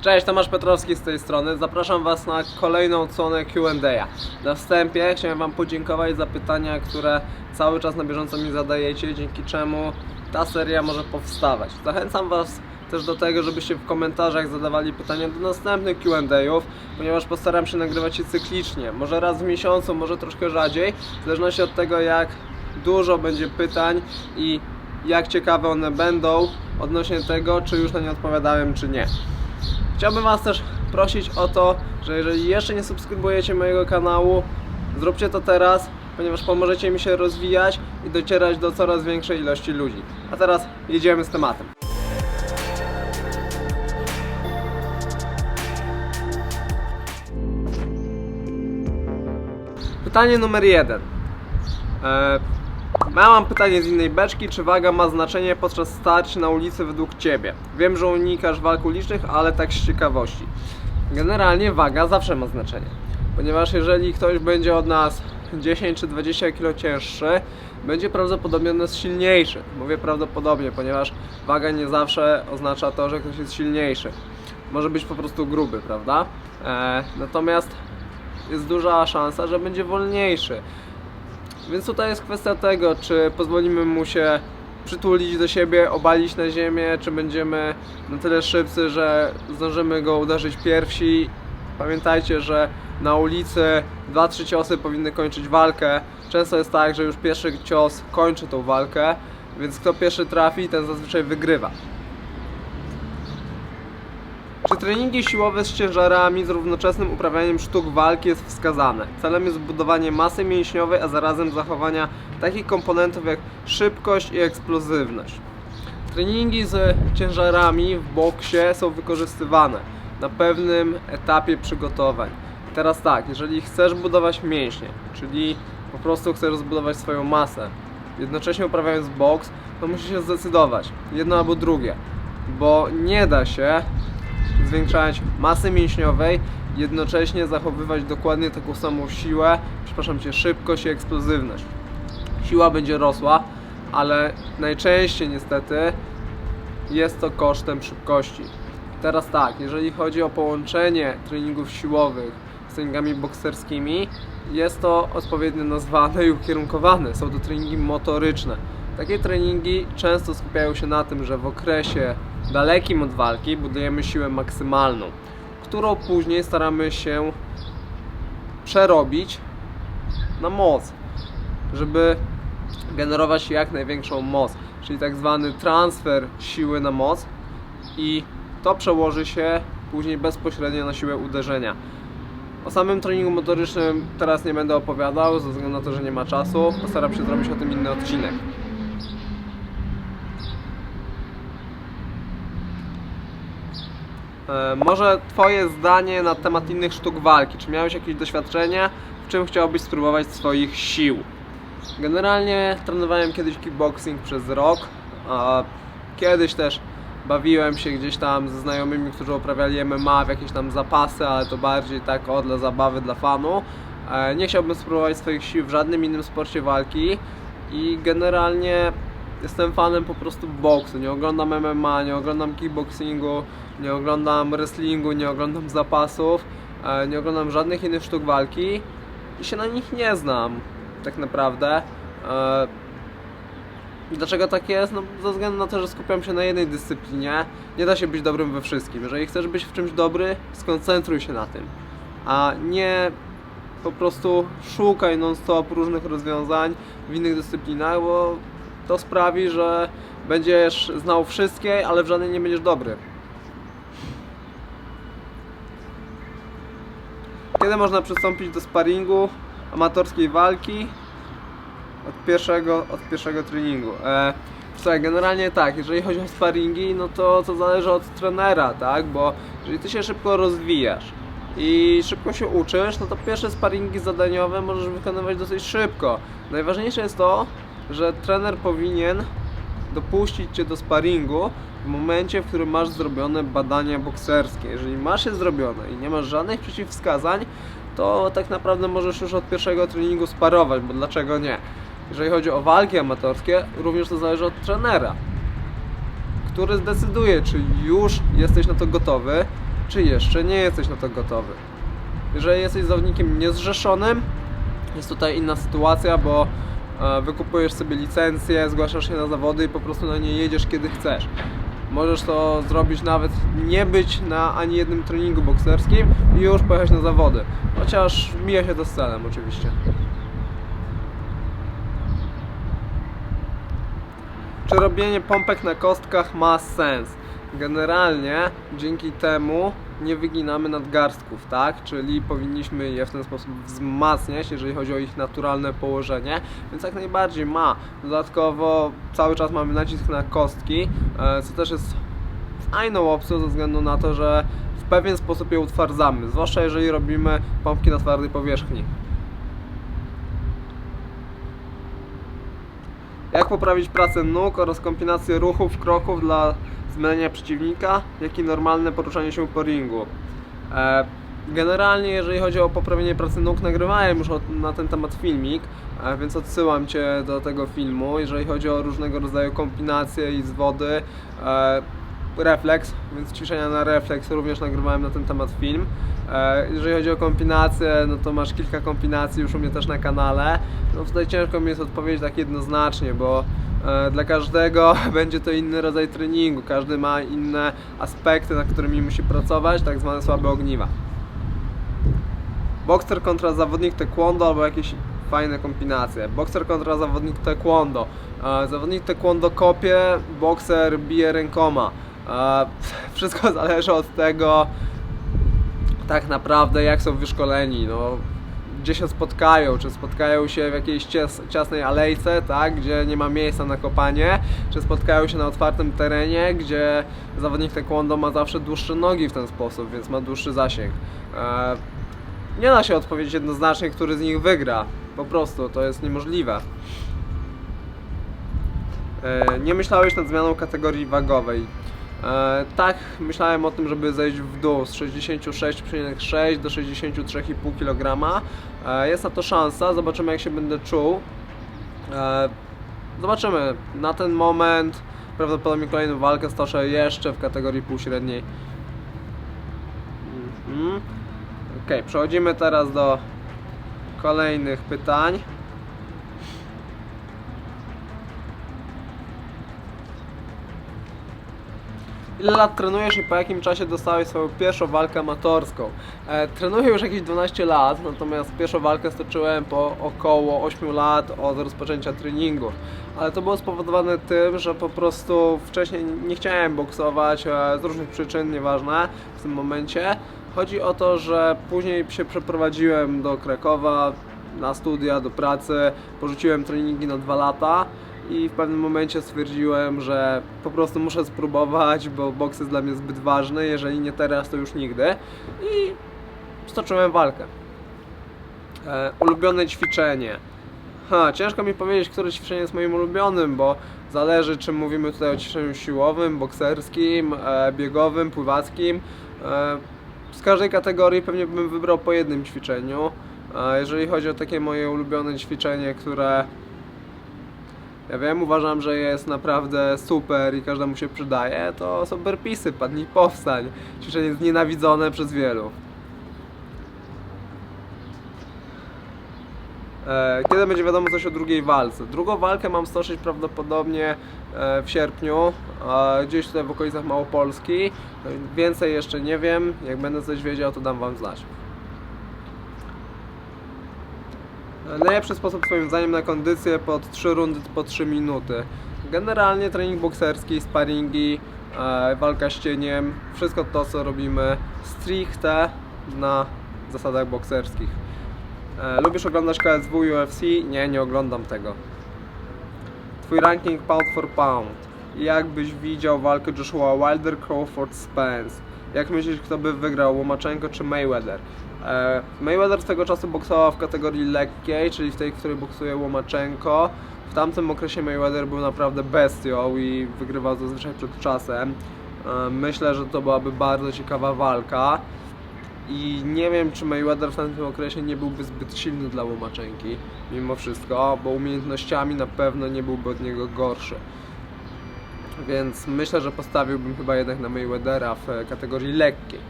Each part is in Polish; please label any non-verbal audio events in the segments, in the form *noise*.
Cześć, Tomasz Petrowski z tej strony. Zapraszam Was na kolejną odsłonę Q&A. Na wstępie chciałem Wam podziękować za pytania, które cały czas na bieżąco mi zadajecie, dzięki czemu ta seria może powstawać. Zachęcam Was też do tego, żebyście w komentarzach zadawali pytania do następnych Q&A'ów, ponieważ postaram się nagrywać je cyklicznie. Może raz w miesiącu, może troszkę rzadziej, w zależności od tego, jak dużo będzie pytań i jak ciekawe one będą odnośnie tego, czy już na nie odpowiadałem, czy nie. Chciałbym Was też prosić o to, że jeżeli jeszcze nie subskrybujecie mojego kanału, zróbcie to teraz, ponieważ pomożecie mi się rozwijać i docierać do coraz większej ilości ludzi. A teraz jedziemy z tematem. Pytanie numer jeden. E, ja mam pytanie z innej beczki, czy waga ma znaczenie podczas starć na ulicy według Ciebie? Wiem, że unikasz walk ulicznych, ale tak z ciekawości. Generalnie waga zawsze ma znaczenie, ponieważ jeżeli ktoś będzie od nas 10 czy 20 kg cięższy, będzie prawdopodobnie od nas silniejszy. Mówię prawdopodobnie, ponieważ waga nie zawsze oznacza to, że ktoś jest silniejszy. Może być po prostu gruby, prawda? E, natomiast jest duża szansa, że będzie wolniejszy. Więc tutaj jest kwestia tego, czy pozwolimy mu się przytulić do siebie, obalić na ziemię, czy będziemy na tyle szybcy, że zdążymy go uderzyć pierwsi. Pamiętajcie, że na ulicy 2-3 ciosy powinny kończyć walkę. Często jest tak, że już pierwszy cios kończy tą walkę, więc kto pierwszy trafi, ten zazwyczaj wygrywa. Czy treningi siłowe z ciężarami z równoczesnym uprawianiem sztuk walki jest wskazane? Celem jest budowanie masy mięśniowej, a zarazem zachowania takich komponentów jak szybkość i eksplozywność. Treningi z ciężarami w boksie są wykorzystywane na pewnym etapie przygotowań. Teraz tak, jeżeli chcesz budować mięśnie, czyli po prostu chcesz zbudować swoją masę, jednocześnie uprawiając boks, to musisz się zdecydować, jedno albo drugie, bo nie da się zwiększać masy mięśniowej, jednocześnie zachowywać dokładnie taką samą siłę, przepraszam cię, szybkość i eksplozywność. Siła będzie rosła, ale najczęściej niestety jest to kosztem szybkości. Teraz tak, jeżeli chodzi o połączenie treningów siłowych z treningami bokserskimi, jest to odpowiednio nazwane i ukierunkowane. Są to treningi motoryczne. Takie treningi często skupiają się na tym, że w okresie dalekim od walki budujemy siłę maksymalną, którą później staramy się przerobić na moc, żeby generować jak największą moc, czyli tak zwany transfer siły na moc i to przełoży się później bezpośrednio na siłę uderzenia. O samym treningu motorycznym teraz nie będę opowiadał, ze względu na to, że nie ma czasu. Postaram się zrobić o tym inny odcinek. Może Twoje zdanie na temat innych sztuk walki? Czy miałeś jakieś doświadczenie? W czym chciałbyś spróbować swoich sił? Generalnie trenowałem kiedyś kickboxing przez rok, a kiedyś też bawiłem się gdzieś tam ze znajomymi, którzy uprawiali MMA w jakieś tam zapasy, ale to bardziej tak o dla zabawy, dla fanu. E, Nie chciałbym spróbować swoich sił w żadnym innym sporcie walki i generalnie jestem fanem po prostu boksu. Nie oglądam MMA, nie oglądam kickboxingu, nie oglądam wrestlingu, nie oglądam zapasów, e, nie oglądam żadnych innych sztuk walki i się na nich nie znam tak naprawdę. E, Dlaczego tak jest? No, ze względu na to, że skupiam się na jednej dyscyplinie, nie da się być dobrym we wszystkim. Jeżeli chcesz być w czymś dobry, skoncentruj się na tym, a nie po prostu szukaj non-stop różnych rozwiązań w innych dyscyplinach, bo to sprawi, że będziesz znał wszystkie, ale w żadnej nie będziesz dobry. Kiedy można przystąpić do sparingu, amatorskiej walki? Od pierwszego, od pierwszego treningu. E, słuchaj, generalnie tak, jeżeli chodzi o sparingi, no to to zależy od trenera, tak? Bo jeżeli ty się szybko rozwijasz i szybko się uczysz, no to pierwsze sparingi zadaniowe możesz wykonywać dosyć szybko. Najważniejsze jest to, że trener powinien dopuścić cię do sparingu w momencie, w którym masz zrobione badania bokserskie. Jeżeli masz je zrobione i nie masz żadnych przeciwwskazań, to tak naprawdę możesz już od pierwszego treningu sparować, bo dlaczego nie? Jeżeli chodzi o walki amatorskie, również to zależy od trenera, który zdecyduje, czy już jesteś na to gotowy, czy jeszcze nie jesteś na to gotowy. Jeżeli jesteś zawodnikiem niezrzeszonym, jest tutaj inna sytuacja, bo wykupujesz sobie licencję, zgłaszasz się na zawody i po prostu na nie jedziesz kiedy chcesz. Możesz to zrobić nawet nie być na ani jednym treningu bokserskim i już pojechać na zawody. Chociaż mija się to z celem oczywiście. Czy robienie pompek na kostkach ma sens? Generalnie dzięki temu nie wyginamy nadgarstków, tak? Czyli powinniśmy je w ten sposób wzmacniać, jeżeli chodzi o ich naturalne położenie, więc jak najbardziej ma. Dodatkowo cały czas mamy nacisk na kostki, e, co też jest fajną opcją ze względu na to, że w pewien sposób je utwardzamy, zwłaszcza jeżeli robimy pompki na twardej powierzchni. Jak poprawić pracę nóg oraz kombinację ruchów, kroków dla zmylenia przeciwnika, jak i normalne poruszanie się po ringu. E, Generalnie, jeżeli chodzi o poprawienie pracy nóg, nagrywałem już na ten temat filmik, e, więc odsyłam Cię do tego filmu. Jeżeli chodzi o różnego rodzaju kombinacje i zwody, e, refleks, więc ćwiczenia na refleks również nagrywałem na ten temat film. E, Jeżeli chodzi o kombinacje, no to masz kilka kombinacji już u mnie też na kanale. No tutaj ciężko mi jest odpowiedzieć tak jednoznacznie, bo e, dla każdego *laughs* będzie to inny rodzaj treningu, każdy ma inne aspekty, nad którymi musi pracować, tak zwane słabe ogniwa. Bokser kontra zawodnik taekwondo albo jakieś fajne kombinacje. Bokser kontra zawodnik taekwondo. E, Zawodnik taekwondo kopie, bokser bije rękoma. *laughs* Wszystko zależy od tego, tak naprawdę jak są wyszkoleni, no, gdzie się spotkają, czy spotkają się w jakiejś cies, ciasnej alejce, tak, gdzie nie ma miejsca na kopanie, czy spotkają się na otwartym terenie, gdzie zawodnik taekwondo ma zawsze dłuższe nogi w ten sposób, więc ma dłuższy zasięg. E, nie da się odpowiedzieć jednoznacznie, który z nich wygra. Po prostu, to jest niemożliwe. E, Nie myślałeś nad zmianą kategorii wagowej. E, tak, myślałem o tym, żeby zejść w dół z 66,6 do 63,5 kg. E, jest na to szansa, zobaczymy jak się będę czuł. E, zobaczymy. Na ten moment prawdopodobnie kolejną walkę stoczę jeszcze w kategorii półśredniej. Mhm. Ok, przechodzimy teraz do kolejnych pytań. Ile lat trenujesz i po jakim czasie dostałeś swoją pierwszą walkę amatorską? E, trenuję już jakieś 12 lat, natomiast pierwszą walkę stoczyłem po około 8 lat od rozpoczęcia treningów. Ale to było spowodowane tym, że po prostu wcześniej nie chciałem boksować e, z różnych przyczyn, nieważne w tym momencie. Chodzi o to, że później się przeprowadziłem do Krakowa na studia, do pracy, porzuciłem treningi na 2 lata i w pewnym momencie stwierdziłem, że po prostu muszę spróbować, bo boks jest dla mnie zbyt ważny, jeżeli nie teraz, to już nigdy. I stoczyłem walkę. E, ulubione ćwiczenie. Ha, ciężko mi powiedzieć, które ćwiczenie jest moim ulubionym, bo zależy, czy mówimy tutaj o ćwiczeniu siłowym, bokserskim, e, biegowym, pływackim. E, z każdej kategorii pewnie bym wybrał po jednym ćwiczeniu. E, jeżeli chodzi o takie moje ulubione ćwiczenie, które ja wiem, uważam, że jest naprawdę super i każdemu się przydaje, to są burpeesy, padnij powstań. Ćwiczenie znienawidzone przez wielu. E, Kiedy będzie wiadomo coś o drugiej walce? Drugą walkę mam stoczyć prawdopodobnie e, w sierpniu, gdzieś tutaj w okolicach Małopolski. E, Więcej jeszcze nie wiem, jak będę coś wiedział, to dam Wam znać. E, Najlepszy sposób Twoim zdaniem na kondycję pod 3 rundy po 3 minuty. Generalnie trening bokserski, sparingi, e, walka z cieniem, wszystko to co robimy stricte na zasadach bokserskich. E, lubisz oglądać KSW UFC? Nie, nie oglądam tego. Twój ranking pound for pound. Jak byś widział walkę Joshua Wilder, Crawford, Spence? Jak myślisz, kto by wygrał, Łomaczenko czy Mayweather? E, Mayweather swego czasu boksował w kategorii lekkiej, czyli w tej, w której boksuje Łomaczenko. W tamtym okresie Mayweather był naprawdę bestią i wygrywał zazwyczaj przed czasem. E, myślę, że to byłaby bardzo ciekawa walka. I nie wiem, czy Mayweather w tamtym okresie nie byłby zbyt silny dla Łomaczenki, mimo wszystko, bo umiejętnościami na pewno nie byłby od niego gorszy. Więc myślę, że postawiłbym chyba jednak na Mayweathera w kategorii lekkiej.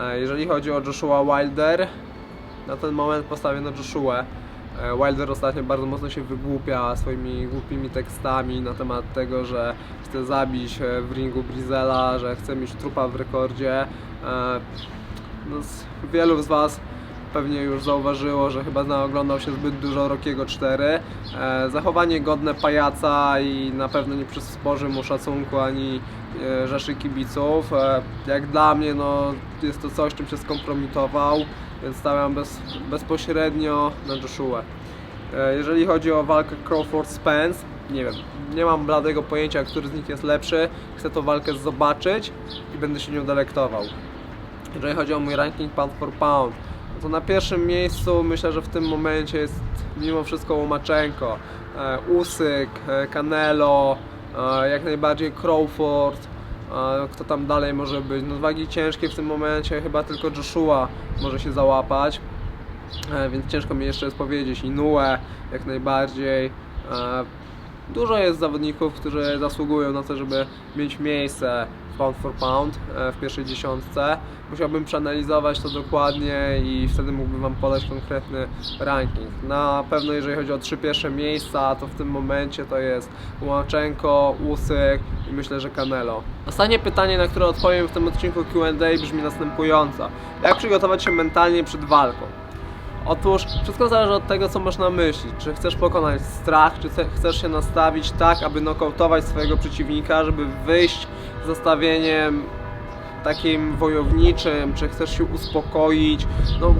E, Jeżeli chodzi o Joshua Wilder, na ten moment postawię na Joshua. E, Wilder ostatnio bardzo mocno się wygłupia swoimi głupimi tekstami na temat tego, że chce zabić e, w ringu Brizela, że chce mieć trupa w rekordzie. No, wielu z Was pewnie już zauważyło, że chyba naoglądał się zbyt dużo Rockiego 4. E, zachowanie godne pajaca i na pewno nie przysporzy mu szacunku ani e, rzeszy kibiców. E, jak dla mnie no, jest to coś, czym się skompromitował, więc stawiam bez, bezpośrednio na Joshua. Jeżeli chodzi o walkę Crawford-Spence, nie wiem, nie mam bladego pojęcia, który z nich jest lepszy. Chcę tą walkę zobaczyć i będę się nią delektował. Jeżeli chodzi o mój ranking pound for pound, to na pierwszym miejscu myślę, że w tym momencie jest mimo wszystko Łomaczenko, e, Usyk, e, Canelo, e, jak najbardziej Crawford, kto tam dalej może być. No wagi ciężkie w tym momencie chyba tylko Joshua może się załapać, więc ciężko mi jeszcze jest powiedzieć. Inoue jak najbardziej. Dużo jest zawodników, którzy zasługują na to, żeby mieć miejsce pound for pound e, w pierwszej dziesiątce. Musiałbym przeanalizować to dokładnie i wtedy mógłbym Wam podać konkretny ranking. Na pewno jeżeli chodzi o trzy pierwsze miejsca, to w tym momencie to jest Łomaczenko, Usyk i myślę, że Canelo. Ostatnie pytanie, na które odpowiem w tym odcinku Q&A brzmi następująco. Jak przygotować się mentalnie przed walką? Otóż wszystko zależy od tego, co masz na myśli. Czy chcesz pokonać strach, czy chce- chcesz się nastawić tak, aby nokautować swojego przeciwnika, żeby wyjść z nastawieniem takim wojowniczym, czy chcesz się uspokoić. No,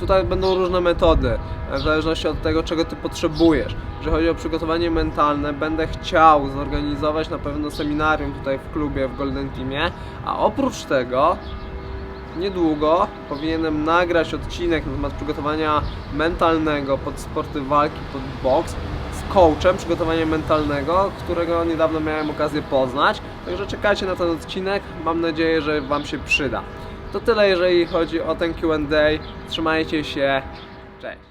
tutaj będą różne metody, w zależności od tego, czego ty potrzebujesz. Jeżeli chodzi o przygotowanie mentalne, będę chciał zorganizować na pewno seminarium tutaj w klubie w Golden Teamie, a oprócz tego niedługo powinienem nagrać odcinek na temat przygotowania mentalnego pod sporty walki, pod boks z coachem przygotowania mentalnego, którego niedawno miałem okazję poznać. Także czekajcie na ten odcinek, mam nadzieję, że Wam się przyda. To tyle jeżeli chodzi o ten Q&A. Trzymajcie się, cześć.